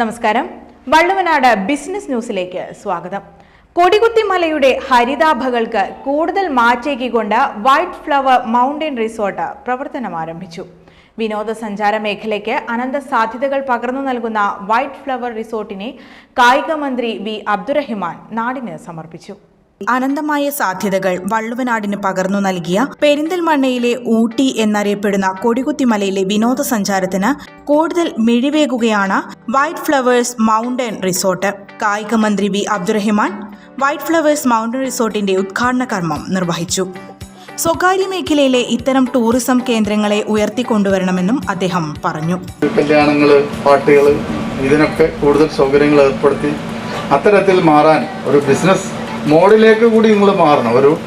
നമസ്കാരം. വള്ളുവനാട് ബിസിനസ് ന്യൂസിലേക്ക് സ്വാഗതം. കൊടികുത്തിമലയുടെ ഹരിതാഭകൾക്ക് കൂടുതൽ മാറ്റേക്കിക്കൊണ്ട് വൈറ്റ് ഫ്ലവർ മൗണ്ടൻ റിസോർട്ട് പ്രവർത്തനം ആരംഭിച്ചു. വിനോദസഞ്ചാര മേഖലയ്ക്ക് അനന്ത സാധ്യതകൾ പകർന്നു നൽകുന്ന വൈറ്റ് ഫ്ലവർ റിസോർട്ടിനെ കായിക മന്ത്രി വി അബ്ദുറഹിമാൻ നാടിന് സമർപ്പിച്ചു. അനന്തമായ സാധ്യതകൾ വള്ളുവനാടിന് പകർന്നു നൽകിയ പെരിന്തൽമണ്ണയിലെ ഊട്ടി എന്നറിയപ്പെടുന്ന കൊടികുത്തിമലയിലെ വിനോദസഞ്ചാരത്തിന് കൂടുതൽ മിഴിവേകുകയാണ് വൈറ്റ് ഫ്ലവേഴ്സ് മൗണ്ടൻ റിസോർട്ട്. കായിക മന്ത്രി V Abdurahiman White Flowers Mountain റിസോർട്ടിന്റെ ഉദ്ഘാടന കർമ്മം നിർവഹിച്ചു. സ്വകാര്യ മേഖലയിലെ ഇത്തരം ടൂറിസം കേന്ദ്രങ്ങളെ ഉയർത്തിക്കൊണ്ടുവരണമെന്നും അദ്ദേഹം പറഞ്ഞു. കല്യാണങ്ങൾ പാർട്ടികൾ ഇതിനൊക്കെ കൂടുതൽ സൗകര്യങ്ങൾ ഏർപ്പെടുത്തി അത്തരത്തിൽ മാറാൻ ഒരു ബിസിനസ് മോഡിലേക്ക് കൂടി നിങ്ങൾ മാറണം. ഒരു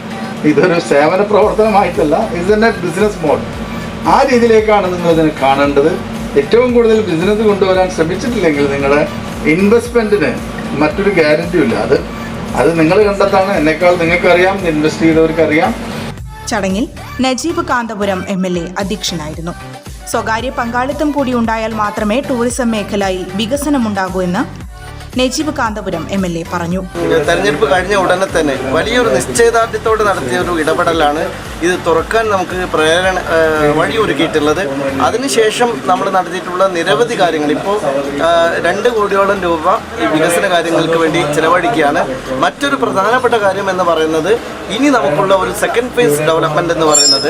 ഇതൊരു സേവന പ്രവർത്തനമായിട്ടല്ല ഇത് തന്നെ ബിസിനസ് മോഡ് ആ രീതിയിലേക്കാണ് നിങ്ങൾ ഇതിനെ കാണേണ്ടത്. ഏറ്റവും കൂടുതൽ ബിസിനസ് കൊണ്ടുവരാൻ ശ്രമിച്ചിട്ടില്ലെങ്കിൽ നിങ്ങളുടെ ഇൻവെസ്റ്റ്മെന്റിന് മറ്റൊരു ഗ്യാരന്റിയും ഇല്ല. അത് അത് നിങ്ങൾ കണ്ടെത്താണ്. എന്നെക്കാൾ നിങ്ങൾക്കറിയാം ഇൻവെസ്റ്റ് ചെയ്തവർക്കറിയാം. ചടങ്ങിൽ Najeeb Kanthapuram M L A അധ്യക്ഷനായിരുന്നു. സ്വകാര്യ പങ്കാളിത്തം കൂടി ഉണ്ടായാൽ മാത്രമേ ടൂറിസം മേഖലയിൽ വികസനമുണ്ടാകൂ എന്ന് Najeeb Kanthapuram M L A പറഞ്ഞു. തെരഞ്ഞെടുപ്പ് കഴിഞ്ഞ ഉടനെ തന്നെ വലിയൊരു നിശ്ചയദാർഢ്യത്തോടെ നടത്തിയ ഒരു ഇടപെടലാണ് ഇത് തുറക്കാൻ നമുക്ക് പ്രേരണ വഴിയൊരുക്കിയിട്ടുള്ളത്. അതിനുശേഷം നമ്മൾ നടത്തിയിട്ടുള്ള നിരവധി കാര്യങ്ങൾ. ഇപ്പോൾ രണ്ട് കോടിയോളം രൂപ ഈ വികസന കാര്യങ്ങൾക്ക് വേണ്ടി ചിലവഴിക്കുകയാണ്. മറ്റൊരു പ്രധാനപ്പെട്ട കാര്യം എന്ന് പറയുന്നത് ഇനി നമുക്കുള്ള ഒരു സെക്കൻഡ് ഫേസ് ഡെവലപ്മെന്റ് എന്ന് പറയുന്നത്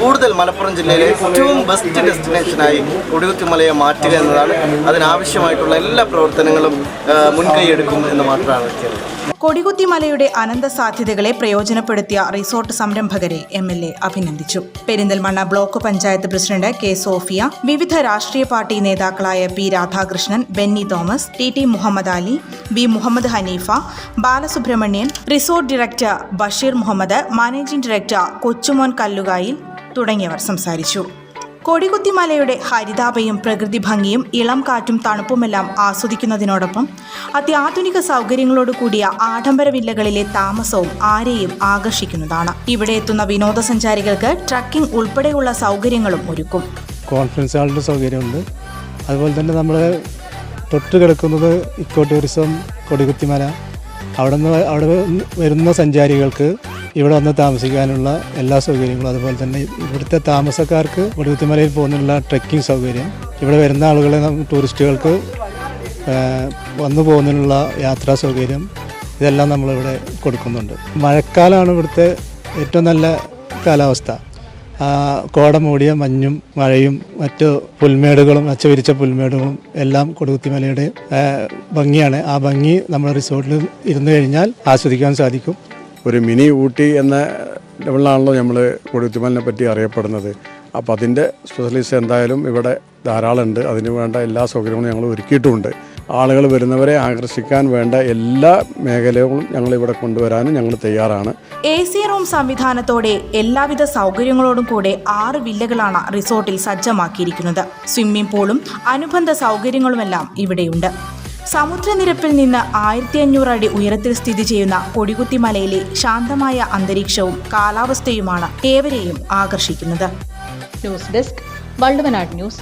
കൂടുതൽ മലപ്പുറം ജില്ലയിലെ ഏറ്റവും ബെസ്റ്റ് ഡെസ്റ്റിനേഷനായി കൊടികുത്തിമലയെ മാറ്റുക എന്നതാണ്. അതിനാവശ്യമായിട്ടുള്ള എല്ലാ പ്രവർത്തനങ്ങളും മുൻകൈയെടുക്കും എന്ന് മാത്രമാണ് കൊടികുത്തിമലയുടെ അനന്ത സാധ്യതകളെ പ്രയോജനപ്പെടുത്തിയ റിസോർട്ട് സംരംഭകരെ എം എൽ എ അഭിനന്ദിച്ചു. Perinthalmanna block panchayat president K Sophia വിവിധ രാഷ്ട്രീയ പാർട്ടി നേതാക്കളായ P Radhakrishnan Benny Thomas T T Muhammad Ali B Muhammad Haneefa Balasubramanian resort director Basheer Muhammad managing director Kochumon Kallukayil തുടങ്ങിയവർ സംസാരിച്ചു. കൊടികുത്തിമലയുടെ ഹരിതാപയും പ്രകൃതി ഭംഗിയും ഇളം കാറ്റും തണുപ്പുമെല്ലാം ആസ്വദിക്കുന്നതിനോടൊപ്പം അത്യാധുനിക സൗകര്യങ്ങളോട് കൂടിയ ആഡംബര വില്ലകളിലെ താമസവും ആരെയും ആകർഷിക്കുന്നതാണ്. ഇവിടെ എത്തുന്ന വിനോദസഞ്ചാരികൾക്ക് ട്രക്കിംഗ് ഉൾപ്പെടെയുള്ള സൗകര്യങ്ങളും ഒരുക്കും. കോൺഫറൻസ് ഹാളിന്റെ സൗകര്യമുണ്ട്. അതുപോലെ തന്നെ നമ്മൾ തൊട്ട് കിടക്കുന്നത് ഇക്കോ ടൂറിസം കൊടികുത്തിമല അവിടെ നിന്ന് അവിടെ വരുന്ന സഞ്ചാരികൾക്ക് ഇവിടെ വന്ന് താമസിക്കാനുള്ള എല്ലാ സൗകര്യങ്ങളും അതുപോലെ തന്നെ ഇവിടുത്തെ താമസക്കാർക്ക് കൊടികുത്തിമലയിൽ പോകുന്നുള്ള ട്രക്കിംഗ് സൗകര്യം ഇവിടെ വരുന്ന ആളുകളെ ടൂറിസ്റ്റുകൾക്ക് വന്നു പോകുന്നതിനുള്ള യാത്രാ സൗകര്യം ഇതെല്ലാം നമ്മളിവിടെ കൊടുക്കുന്നുണ്ട്. മഴക്കാലമാണ് ഇവിടുത്തെ ഏറ്റവും നല്ല കാലാവസ്ഥ. ആ, കോട മൂടിയ മഞ്ഞും മഴയും മറ്റു പുൽമേടുകളും അച്ചവിരിച്ച പുൽമേടുകളും എല്ലാം കൊടുകുത്തിമലയുടെ ഭംഗിയാണ്. ആ ഭംഗി നമ്മുടെ റിസോർട്ടിൽ ഇരുന്നു കഴിഞ്ഞാൽ ആസ്വദിക്കാൻ സാധിക്കും. ഒരു മിനി ഊട്ടി എന്ന ലെവലിലാണല്ലോ നമ്മൾ കൊടുത്തുമലിനെ പറ്റി അറിയപ്പെടുന്നത്. അപ്പോൾ അതിന്റെ സ്പെഷ്യലിസ്റ്റ് എന്തായാലും ഇവിടെ ധാരാളം ഉണ്ട് അതിന് വേണ്ട എല്ലാ സൗകര്യങ്ങളും ഞങ്ങൾ ഒരുക്കിയിട്ടുമുണ്ട് ആളുകൾ വരുന്നവരെ ആകർഷിക്കാൻ വേണ്ട എല്ലാ മേഖലകളും ഞങ്ങൾ ഇവിടെ കൊണ്ടുവരാനും ഞങ്ങൾ തയ്യാറാണ്. എ സി റൂം സംവിധാനത്തോടെ എല്ലാവിധ സൗകര്യങ്ങളോടും കൂടെ ആറ് വില്ലകളാണ് റിസോർട്ടിൽ സജ്ജമാക്കിയിരിക്കുന്നത്. സ്വിമ്മിംഗ് പൂളും അനുബന്ധ സൗകര്യങ്ങളുമെല്ലാം ഇവിടെയുണ്ട്. സമുദ്രനിരപ്പിൽ നിന്ന് ആയിരത്തി അഞ്ഞൂറ് അടി ഉയരത്തിൽ സ്ഥിതി ചെയ്യുന്ന കൊടികുത്തിമലയിലെ ശാന്തമായ അന്തരീക്ഷവും കാലാവസ്ഥയുമാണ് ഏവരെയും ആകർഷിക്കുന്നത്. News desk Valluvanad news.